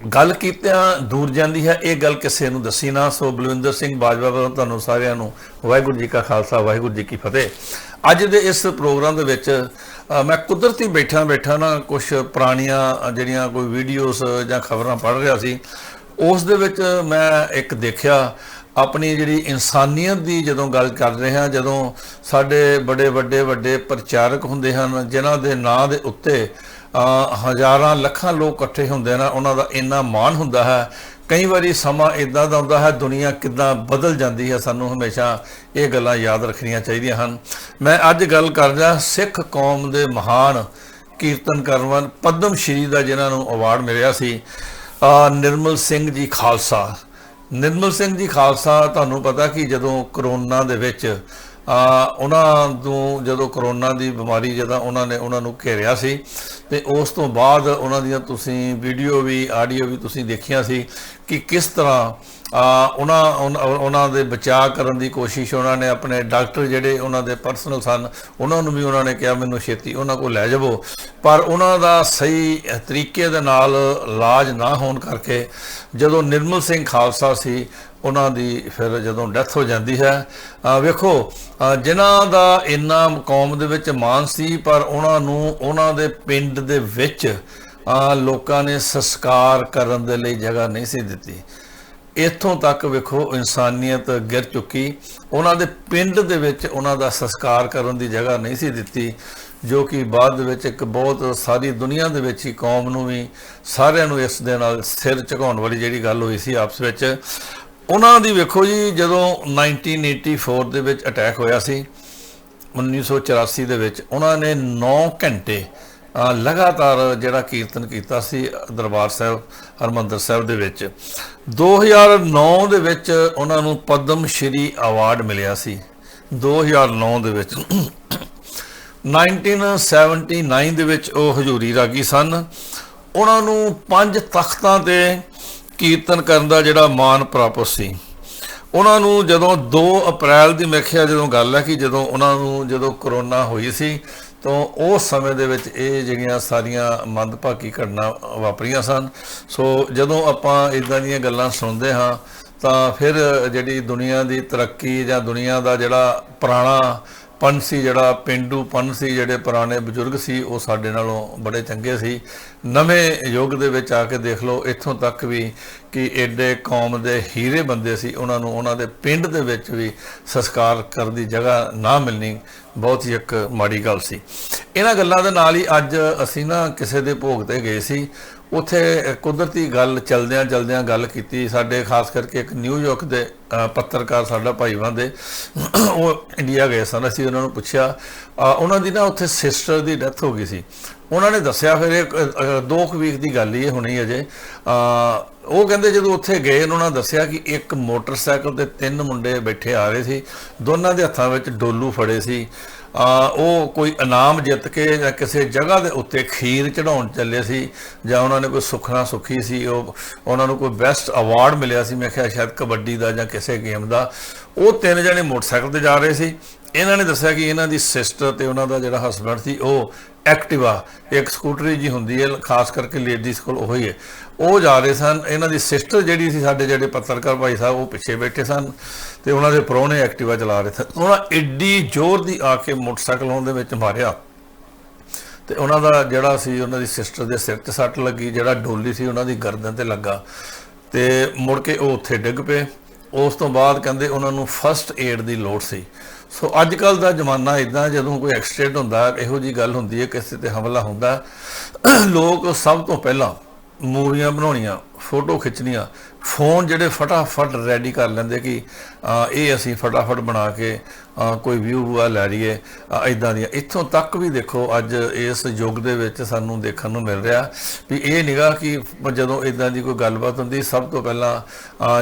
ਗੱਲ ਕੀਤਿਆਂ ਦੂਰ ਜਾਂਦੀ ਹੈ, ਇਹ ਗੱਲ ਕਿਸੇ ਨੂੰ ਦੱਸੀ ਨਾ। ਸੋ ਬਲਵਿੰਦਰ ਸਿੰਘ ਬਾਜਵਾ ਵੱਲੋਂ ਤੁਹਾਨੂੰ ਸਾਰਿਆਂ ਨੂੰ ਵਾਹਿਗੁਰੂ ਜੀ ਕਾ ਖਾਲਸਾ, ਵਾਹਿਗੁਰੂ ਜੀ ਕੀ ਫਤਿਹ। ਅੱਜ ਦੇ ਇਸ ਪ੍ਰੋਗਰਾਮ ਦੇ ਵਿੱਚ ਮੈਂ ਕੁਦਰਤੀ ਬੈਠਾ ਬੈਠਾ ਨਾ ਕੁਝ ਪੁਰਾਣੀਆਂ, ਜਿਹੜੀਆਂ ਕੋਈ ਵੀਡੀਓਜ਼ ਜਾਂ ਖਬਰਾਂ ਪੜ੍ਹ ਰਿਹਾ ਸੀ, ਉਸ ਦੇ ਵਿੱਚ ਮੈਂ ਇੱਕ ਦੇਖਿਆ ਆਪਣੀ ਜਿਹੜੀ ਇਨਸਾਨੀਅਤ ਦੀ ਜਦੋਂ ਗੱਲ ਕਰ ਰਹੇ ਹਾਂ, ਜਦੋਂ ਸਾਡੇ ਬੜੇ ਵੱਡੇ ਵੱਡੇ ਪ੍ਰਚਾਰਕ ਹੁੰਦੇ ਹਨ, ਜਿਨ੍ਹਾਂ ਦੇ ਨਾਂ ਦੇ ਉੱਤੇ ਹਜ਼ਾਰਾਂ ਲੱਖਾਂ ਲੋਕ ਇਕੱਠੇ ਹੁੰਦੇ ਨੇ, ਉਹਨਾਂ ਦਾ ਇੰਨਾ ਮਾਣ ਹੁੰਦਾ ਹੈ। ਕਈ ਵਾਰੀ ਸਮਾਂ ਇਦਾਂ ਦਾ ਹੁੰਦਾ ਹੈ, ਦੁਨੀਆ ਕਿੱਦਾਂ ਬਦਲ ਜਾਂਦੀ ਹੈ, ਸਾਨੂੰ ਹਮੇਸ਼ਾ ਇਹ ਗੱਲਾਂ ਯਾਦ ਰੱਖਣੀਆਂ ਚਾਹੀਦੀਆਂ ਹਨ। ਮੈਂ ਅੱਜ ਗੱਲ ਕਰ ਰਿਹਾ ਸਿੱਖ ਕੌਮ ਦੇ ਮਹਾਨ ਕੀਰਤਨ ਕਰਨ ਪਦਮ ਸ਼੍ਰੀ ਦਾ ਜਿਨ੍ਹਾਂ ਨੂੰ ਅਵਾਰਡ ਮਿਲਿਆ ਸੀ ਨਿਰਮਲ ਸਿੰਘ ਜੀ ਖਾਲਸਾ। ਨਿਰਮਲ ਸਿੰਘ ਜੀ ਖਾਲਸਾ, ਤੁਹਾਨੂੰ ਪਤਾ ਕਿ ਜਦੋਂ ਕਰੋਨਾ ਦੇ ਵਿੱਚ ਆ ਉਹਨਾਂ ਨੂੰ ਜਦੋਂ ਕਰੋਨਾ ਦੀ ਬਿਮਾਰੀ, ਜਦੋਂ ਉਹਨਾਂ ਨੇ ਉਹਨਾਂ ਨੂੰ ਘੇਰਿਆ ਸੀ ਤੇ ਉਸ ਤੋਂ ਬਾਅਦ ਉਹਨਾਂ ਦੀਆਂ ਤੁਸੀਂ ਵੀਡੀਓ ਵੀ ਆਡੀਓ ਵੀ ਤੁਸੀਂ ਦੇਖੀਆਂ ਸੀ ਕਿ ਕਿਸ ਤਰ੍ਹਾਂ ਉਹਨਾਂ ਉਹਨਾਂ- ਦੇ ਬਚਾਅ ਕਰਨ ਦੀ ਕੋਸ਼ਿਸ਼ ਉਹਨਾਂ ਨੇ, ਆਪਣੇ ਡਾਕਟਰ ਜਿਹੜੇ ਉਹਨਾਂ ਦੇ ਪਰਸਨਲ ਸਨ, ਉਹਨਾਂ ਨੂੰ ਵੀ ਉਹਨਾਂ ਨੇ ਕਿਹਾ, ਮੈਨੂੰ ਛੇਤੀ ਉਹਨਾਂ ਕੋਲ ਲੈ ਜਾਵੋ। ਪਰ ਉਹਨਾਂ ਦਾ ਸਹੀ ਤਰੀਕੇ ਦੇ ਨਾਲ ਇਲਾਜ ਨਾ ਹੋਣ ਕਰਕੇ ਜਦੋਂ ਨਿਰਮਲ ਸਿੰਘ ਖਾਲਸਾ ਸੀ, ਉਹਨਾਂ ਦੀ ਫਿਰ ਜਦੋਂ ਡੈਥ ਹੋ ਜਾਂਦੀ ਹੈ ਵੇਖੋ ਜਿਨ੍ਹਾਂ ਦਾ ਇੰਨਾ ਕੌਮ ਦੇ ਵਿੱਚ ਮਾਨ ਸੀ, ਪਰ ਉਹਨਾਂ ਨੂੰ ਉਹਨਾਂ ਦੇ ਪਿੰਡ ਦੇ ਵਿੱਚ ਅ, ਲੋਕਾਂ ਨੇ ਸੰਸਕਾਰ ਕਰਨ ਦੇ ਲਈ ਜਗ੍ਹਾ ਨਹੀਂ ਸੀ ਦਿੱਤੀ। ਇੱਥੋਂ ਤੱਕ ਵੇਖੋ ਇਨਸਾਨੀਅਤ ਗਿਰ ਚੁੱਕੀ। ਉਹਨਾਂ ਦੇ ਪਿੰਡ ਦੇ ਵਿੱਚ ਉਹਨਾਂ ਦਾ ਸੰਸਕਾਰ ਕਰਨ ਦੀ ਜਗ੍ਹਾ ਨਹੀਂ ਸੀ ਦਿੱਤੀ ਜੋ ਕਿ ਬਾਅਦ ਦੇ ਵਿੱਚ ਇੱਕ ਬਹੁਤ ਸਾਰੀ ਦੁਨੀਆ ਦੇ ਵਿੱਚ ਹੀ ਕੌਮ ਨੂੰ ਵੀ ਸਾਰਿਆਂ ਨੂੰ ਇਸ ਦੇ ਨਾਲ ਸਿਰ ਝੁਕਾਉਣ ਵਾਲੀ ਜਿਹੜੀ ਗੱਲ ਹੋਈ ਸੀ ਆਪਸ ਵਿੱਚ। ਉਹਨਾਂ ਦੀ ਵੇਖੋ ਜੀ ਜਦੋਂ 1984 ਦੇ ਵਿੱਚ ਅਟੈਕ ਹੋਇਆ ਸੀ 1984 ਦੇ ਵਿੱਚ ਉਹਨਾਂ ਨੇ 9 ਘੰਟੇ ਲਗਾਤਾਰ ਜਿਹੜਾ ਕੀਰਤਨ ਕੀਤਾ ਸੀ ਦਰਬਾਰ ਸਾਹਿਬ, ਹਰਮੰਦਰ ਸਾਹਿਬ ਦੇ ਵਿੱਚ। 2009 ਦੇ ਵਿੱਚ ਉਹਨਾਂ ਨੂੰ ਪਦਮ ਸ਼੍ਰੀ ਅਵਾਰਡ ਮਿਲਿਆ ਸੀ। 2009 ਦੇ ਵਿੱਚ। 1979 ਦੇ ਵਿੱਚ ਉਹ ਹਜ਼ੂਰੀ ਰਾਗੀ ਸਨ। ਉਹਨਾਂ ਨੂੰ ਪੰਜ ਤਖਤਾਂ ਤੇ ਕੀਰਤਨ ਕਰਨ ਦਾ ਜਿਹੜਾ ਮਾਣ ਪ੍ਰਾਪਤ ਸੀ। ਉਹਨਾਂ ਨੂੰ ਜਦੋਂ 2 ਅਪ੍ਰੈਲ ਦੀ ਮੈਂ ਕਿਹਾ ਜਦੋਂ ਗੱਲ ਹੈ ਕਿ ਜਦੋਂ ਉਹਨਾਂ ਨੂੰ ਜਦੋਂ ਕਰੋਨਾ ਹੋਈ ਸੀ, ਤਾਂ ਉਸ ਸਮੇਂ ਦੇ ਵਿੱਚ ਇਹ ਜਿਹੜੀਆਂ ਸਾਰੀਆਂ ਮੰਦਭਾਗੀ ਘਟਨਾ ਵਾਪਰੀਆਂ ਸਨ। ਸੋ ਜਦੋਂ ਆਪਾਂ ਇਦਾਂ ਦੀਆਂ ਗੱਲਾਂ ਸੁਣਦੇ ਹਾਂ, ਤਾਂ ਫਿਰ ਜਿਹੜੀ ਦੁਨੀਆ ਦੀ ਤਰੱਕੀ ਜਾਂ ਦੁਨੀਆ ਦਾ ਜਿਹੜਾ ਪੁਰਾਣਾ ਪਨ ਸੀ, ਜਿਹੜਾ ਪਿੰਡੂ ਪਨ ਸੀ, ਜਿਹੜੇ ਪੁਰਾਣੇ ਬਜ਼ੁਰਗ ਸੀ, ਉਹ ਸਾਡੇ ਨਾਲੋਂ ਬੜੇ ਚੰਗੇ ਸੀ। ਨਵੇਂ ਯੁੱਗ ਦੇ ਵਿੱਚ ਆ ਕੇ ਦੇਖ ਲਓ, ਇੱਥੋਂ ਤੱਕ ਵੀ ਕਿ ਐਡੇ ਕੌਮ ਦੇ ਹੀਰੇ ਬੰਦੇ ਸੀ, ਉਹਨਾਂ ਨੂੰ ਉਹਨਾਂ ਦੇ ਪਿੰਡ ਦੇ ਵਿੱਚ ਵੀ ਸੰਸਕਾਰ ਕਰਨ ਦੀ ਜਗ੍ਹਾ ਨਾ ਮਿਲਣੀ ਬਹੁਤ ਹੀ ਇੱਕ ਮਾੜੀ ਗੱਲ ਸੀ। ਇਹਨਾਂ ਗੱਲਾਂ ਦੇ ਨਾਲ ਹੀ ਅੱਜ ਅਸੀਂ ਨਾ ਕਿਸੇ ਦੇ ਭੋਗ ਤੇ ਗਏ ਸੀ। ਉੱਥੇ ਕੁਦਰਤੀ ਗੱਲ ਚਲਦਿਆਂ ਚਲਦਿਆਂ ਗੱਲ ਕੀਤੀ। ਸਾਡੇ ਖਾਸ ਕਰਕੇ ਇੱਕ ਨਿਊਯਾਰਕ ਦੇ ਪੱਤਰਕਾਰ ਸਾਡਾ ਭਾਈਵਾਂ ਦੇ, ਉਹ ਇੰਡੀਆ ਗਏ ਸਨ। ਅਸੀਂ ਉਹਨਾਂ ਨੂੰ ਪੁੱਛਿਆ ਉਹਨਾਂ ਦੀ ਨਾ ਉੱਥੇ ਸਿਸਟਰ ਦੀ ਡੈਥ ਹੋ ਗਈ ਸੀ। ਉਹਨਾਂ ਨੇ ਦੱਸਿਆ ਫਿਰ ਇਹ ਦੋ ਕੁ ਵੀਕ ਦੀ ਗੱਲ ਹੀ ਇਹ ਹੁਣੀ ਅਜੇ। ਅ, ਉਹ ਕਹਿੰਦੇ ਜਦੋਂ ਉੱਥੇ ਗਏ ਉਹਨਾਂ ਨੇ ਦੱਸਿਆ ਕਿ ਇੱਕ ਮੋਟਰਸਾਈਕਲ ਤੇ ਤਿੰਨ ਮੁੰਡੇ ਬੈਠੇ ਆ ਰਹੇ ਸੀ। ਦੋਨਾਂ ਦੇ ਹੱਥਾਂ ਵਿੱਚ ਡੋਲੂ ਫੜੇ ਸੀ। ਆ ਉਹ ਕੋਈ ਇਨਾਮ ਜਿੱਤ ਕੇ ਜਾਂ ਕਿਸੇ ਜਗ੍ਹਾ ਦੇ ਉੱਤੇ ਖੀਰ ਚੜਾਉਣ ਚੱਲੇ ਸੀ ਜਾਂ ਉਹਨਾਂ ਨੇ ਕੋਈ ਸੁਖਣਾ ਸੁਖੀ ਸੀ ਉਹ ਉਹਨਾਂ ਨੂੰ ਕੋਈ ਬੈਸਟ ਅਵਾਰਡ ਮਿਲਿਆ ਸੀ। ਮੈਂ ਕਿਹਾ ਸ਼ਾਇਦ ਕਬੱਡੀ ਦਾ ਜਾਂ ਕਿਸੇ ਗੇਮ ਦਾ। ਉਹ ਤਿੰਨ ਜਣੇ ਮੋਟਰਸਾਈਕਲ ਤੇ ਜਾ ਰਹੇ ਸੀ। ਇਹਨਾਂ ਨੇ ਦੱਸਿਆ ਕਿ ਇਹਨਾਂ ਦੀ ਸਿਸਟਰ ਤੇ ਉਹਨਾਂ ਦਾ ਜਿਹੜਾ ਹਸਬੰਡ ਸੀ, ਉਹ ਐਕਟਿਵਾ ਇੱਕ ਸਕੂਟਰੀ ਜੀ ਹੁੰਦੀ ਹੈ, ਖਾਸ ਕਰਕੇ ਲੇਡੀਜ਼ ਕੋਲ ਉਹੀ ਹੈ ਉਹ ਜਾ ਰਹੇ ਸਨ, ਇਹਨਾਂ ਦੀ ਸਿਸਟਰ ਜਿਹੜੀ ਸੀ ਸਾਡੇ ਜਿਹੜੇ ਪੱਤਰਕਾਰ ਭਾਈ ਸਾਹਿਬ, ਉਹ ਪਿੱਛੇ ਬੈਠੇ ਸਨ ਤੇ ਉਹਨਾਂ ਦੇ ਪ੍ਰਾਹੁਣੇ ਐਕਟਿਵਾ ਚਲਾ ਰਹੇ ਸਨ। ਉਹਨਾਂ ਐਡੀ ਜ਼ੋਰ ਦੀ ਆ ਕੇ ਮੋਟਰਸਾਈਕਲ ਉਹਨਾਂ ਦੇ ਵਿੱਚ ਮਾਰਿਆ। ਤੇ ਉਹਨਾਂ ਦਾ ਜਿਹੜਾ ਸੀ, ਉਹਨਾਂ ਦੀ ਸਿਸਟਰ ਦੇ ਸਿਰ ਤੇ ਸੱਟ ਲੱਗੀ, ਜਿਹੜਾ ਡੋਲੀ ਸੀ ਉਹਨਾਂ ਦੀ ਗਰਦਨ ਤੇ ਲੱਗਾ। ਤੇ ਮੁੜ ਕੇ ਉਹ ਉੱਥੇ ਡਿੱਗ ਪਏ। ਉਸ ਤੋਂ ਬਾਅਦ ਕਹਿੰਦੇ ਉਹਨਾਂ ਨੂੰ ਫਸਟ ਏਡ ਦੀ ਲੋੜ ਸੀ। ਸੋ ਅੱਜ ਕੱਲ ਦਾ ਜ਼ਮਾਨਾ ਇਦਾਂ ਜਦੋਂ ਕੋਈ ਐਕਸੀਡੈਂਟ ਹੁੰਦਾ, ਇਹੋ ਜੀ ਗੱਲ ਹੁੰਦੀ ਹੈ, ਕਿਸੇ ਤੇ ਹਮਲਾ ਹੁੰਦਾ, ਲੋਕ ਸਭ ਤੋਂ ਪਹਿਲਾਂ ਮੂਵੀਆਂ ਬਣਾਉਣੀਆਂ, ਫੋਟੋ ਖਿੱਚਣੀਆਂ, ਫੋਨ ਜਿਹੜੇ ਫਟਾਫਟ ਰੈਡੀ ਕਰ ਲੈਂਦੇ ਕਿ ਇਹ ਅਸੀਂ ਫਟਾਫਟ ਬਣਾ ਕੇ ਕੋਈ ਵਿਊ ਆ ਲੈ ਲਈਏ। ਇਦਾਂ ਦੀਆਂ। ਇੱਥੋਂ ਤੱਕ ਵੀ ਦੇਖੋ, ਅੱਜ ਇਸ ਯੁੱਗ ਦੇ ਵਿੱਚ ਸਾਨੂੰ ਦੇਖਣ ਨੂੰ ਮਿਲ ਰਿਹਾ ਵੀ ਇਹ ਨਿਗਾ ਕਿ, ਜਦੋਂ ਇਦਾਂ ਦੀ ਕੋਈ ਗੱਲਬਾਤ ਹੁੰਦੀ, ਸਭ ਤੋਂ ਪਹਿਲਾਂ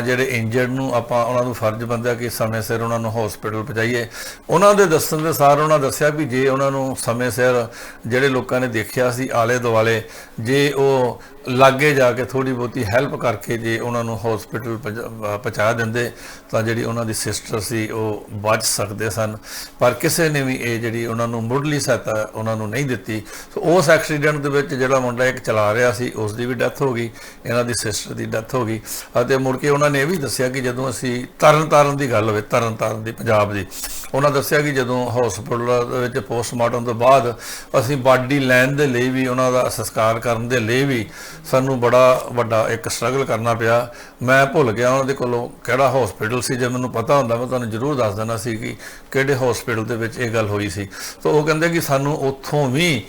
ਜਿਹੜੇ ਇੰਜਰਡ ਨੂੰ ਆਪਾਂ ਉਹਨਾਂ ਨੂੰ ਫਰਜ਼ ਬੰਦਾ ਕਿ ਸਮੇਂ ਸਿਰ ਉਹਨਾਂ ਨੂੰ ਹਸਪੀਟਲ ਪਹੁੰਚਾਈਏ। ਉਹਨਾਂ ਦੇ ਦੱਸਣ ਦੇ ਸਾਰ ਉਹਨਾਂ ਦੱਸਿਆ ਵੀ ਜੇ ਉਹਨਾਂ ਨੂੰ ਸਮੇਂ ਸਿਰ ਜਿਹੜੇ ਲੋਕਾਂ ਨੇ ਦੇਖਿਆ ਸੀ ਆਲੇ ਦੁਆਲੇ, ਜੇ ਉਹ ਲਾਗੇ ਜਾ ਕੇ ਥੋੜੀ ਬਹੁਤੀ ਹੈਲਪ ਕਰਕੇ ਜੇ ਉਹਨਾਂ ਉਹਨੂੰ ਹਸਪੀਟਲ ਪਹੁੰਚਾ ਦਿੰਦੇ, ਤਾਂ ਜਿਹੜੀ ਉਹਨਾਂ ਦੀ ਸਿਸਟਰ ਸੀ, ਉਹ ਬਚ ਸਕਦੇ ਸਨ। ਪਰ ਕਿਸੇ ਨੇ ਵੀ ਇਹ ਜਿਹੜੀ ਉਹਨਾਂ ਨੂੰ ਮੁੱਢਲੀ ਸਹਾਇਤਾ ਉਹਨਾਂ ਨੂੰ ਨਹੀਂ ਦਿੱਤੀ। ਸੋ ਉਸ ਐਕਸੀਡੈਂਟ ਦੇ ਵਿੱਚ ਜਿਹੜਾ ਮੁੰਡਾ ਇੱਕ ਚਲਾ ਰਿਹਾ ਸੀ ਉਸ ਦੀ ਵੀ ਡੈਥ ਹੋ ਗਈ, ਇਹਨਾਂ ਦੀ ਸਿਸਟਰ ਦੀ ਡੈਥ ਹੋ ਗਈ। ਅਤੇ ਮੁੜ ਕੇ ਉਹਨਾਂ ਨੇ ਇਹ ਵੀ ਦੱਸਿਆ ਕਿ ਜਦੋਂ ਅਸੀਂ ਤਰਨ ਤਾਰਨ ਦੀ ਗੱਲ ਹੋਵੇ ਤਰਨ ਤਾਰਨ ਦੀ ਪੰਜਾਬ ਦੀ, ਉਹਨਾਂ ਦੱਸਿਆ ਕਿ ਜਦੋਂ ਹਸਪੀਟਲ ਦੇ ਵਿੱਚ ਪੋਸਟਮਾਰਟਮ ਤੋਂ ਬਾਅਦ ਅਸੀਂ ਬਾਡੀ ਲੈਣ ਦੇ ਲਈ ਵੀ ਉਹਨਾਂ ਦਾ ਸੰਸਕਾਰ ਕਰਨ ਦੇ ਲਈ ਵੀ ਸਾਨੂੰ ਬੜਾ ਵੱਡਾ ਇੱਕ ਸਟਰਗਲ ਕਰਨਾ ਪਿਆ। ਮੈਂ ਭੁੱਲ ਗਿਆ ਉਹਨਾਂ ਦੇ ਕੋਲੋਂ ਕਿਹੜਾ ਹਸਪੀਟਲ ਸੀ, ਜੇ ਮੈਨੂੰ ਪਤਾ ਹੁੰਦਾ, ਮੈਂ ਤੁਹਾਨੂੰ ਜ਼ਰੂਰ ਦੱਸ ਦੇਣਾ ਸੀ ਕਿ ਕਿਹੜੇ ਹਸਪੀਟਲ ਦੇ ਵਿੱਚ ਇਹ ਗੱਲ ਹੋਈ ਸੀ। ਤਾਂ ਉਹ ਕਹਿੰਦੇ ਕਿ ਸਾਨੂੰ ਉੱਥੋਂ ਵੀ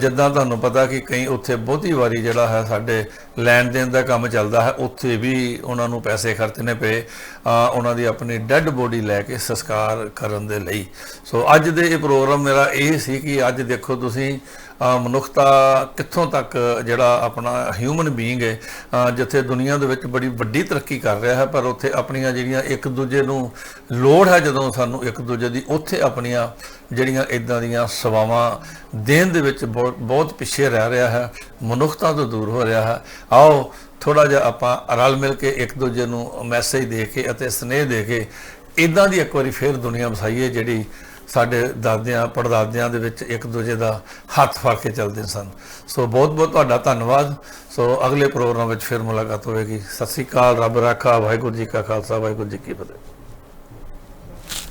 ਜਿੱਦਾਂ ਤੁਹਾਨੂੰ ਪਤਾ ਕਿ ਕਈ ਉੱਥੇ ਬਹੁਤੀ ਵਾਰੀ ਜਿਹੜਾ ਹੈ ਸਾਡੇ ਲੈਣ ਦੇਣ ਦਾ ਕੰਮ ਚੱਲਦਾ ਹੈ, ਉੱਥੇ ਵੀ ਉਹਨਾਂ ਨੂੰ ਪੈਸੇ ਖਰਚਣੇ ਪਏ ਉਹਨਾਂ ਦੀ ਆਪਣੀ ਡੈੱਡ ਬੋਡੀ ਲੈ ਕੇ ਸੰਸਕਾਰ ਕਰਨ ਦੇ ਲਈ। ਸੋ ਅੱਜ ਦੇ ਇਹ ਪ੍ਰੋਗਰਾਮ ਮੇਰਾ ਇਹ ਸੀ ਕਿ ਅੱਜ ਦੇਖੋ ਤੁਸੀਂ ਮਨੁੱਖਤਾ ਕਿੱਥੋਂ ਤੱਕ ਜਿਹੜਾ ਆਪਣਾ ਹਿਊਮਨ ਬੀਇੰਗ ਹੈ ਜਿੱਥੇ ਦੁਨੀਆ ਦੇ ਵਿੱਚ ਬੜੀ ਵੱਡੀ ਤਰੱਕੀ ਕਰ ਰਿਹਾ ਹੈ, ਪਰ ਉੱਥੇ ਆਪਣੀਆਂ ਜਿਹੜੀਆਂ ਇੱਕ ਦੂਜੇ ਨੂੰ ਲੋੜ ਹੈ, ਜਦੋਂ ਸਾਨੂੰ ਇੱਕ ਦੂਜੇ ਦੀ ਉੱਥੇ ਆਪਣੀਆਂ ਜਿਹੜੀਆਂ ਇਦਾਂ ਦੀਆਂ ਸੇਵਾਵਾਂ ਦੇਣ ਦੇ ਵਿੱਚ ਬਹੁਤ ਬਹੁਤ ਪਿੱਛੇ ਰਹਿ ਰਿਹਾ ਹੈ, ਮਨੁੱਖਤਾ ਤੋਂ ਦੂਰ ਹੋ ਰਿਹਾ ਹੈ। ਆਓ ਥੋੜਾ ਜਿਹਾ ਆਪਾਂ ਰਲ ਮਿਲ ਕੇ ਇੱਕ ਦੂਜੇ ਨੂੰ ਮੈਸੇਜ ਦੇ ਕੇ ਅਤੇ ਸਨੇਹ ਦੇ ਕੇ ਇਦਾਂ ਦੀ ਇੱਕ ਵਾਰੀ ਫੇਰ ਦੁਨੀਆ ਵਸਾਈਏ ਜਿਹੜੀ ਸਾਡੇ ਦਾਦਿਆਂ, ਪੜਦਾਦਿਆਂ ਦੇ ਵਿੱਚ ਇੱਕ ਦੂਜੇ ਦਾ ਹੱਥ ਫੜ ਕੇ ਚੱਲਦੇ ਸਨ। ਸੋ ਬਹੁਤ ਬਹੁਤ ਤੁਹਾਡਾ ਧੰਨਵਾਦ। ਸੋ ਅਗਲੇ ਪ੍ਰੋਗਰਾਮ ਵਿੱਚ ਫਿਰ ਮੁਲਾਕਾਤ ਹੋਵੇਗੀ। ਸਤਿ ਸ੍ਰੀ ਅਕਾਲ, ਰੱਬ ਰਾਖਾ, ਵਾਹਿਗੁਰੂ ਜੀ ਕਾ ਖਾਲਸਾ, ਵਾਹਿਗੁਰੂ ਜੀ ਕੀ ਫਤਿਹ।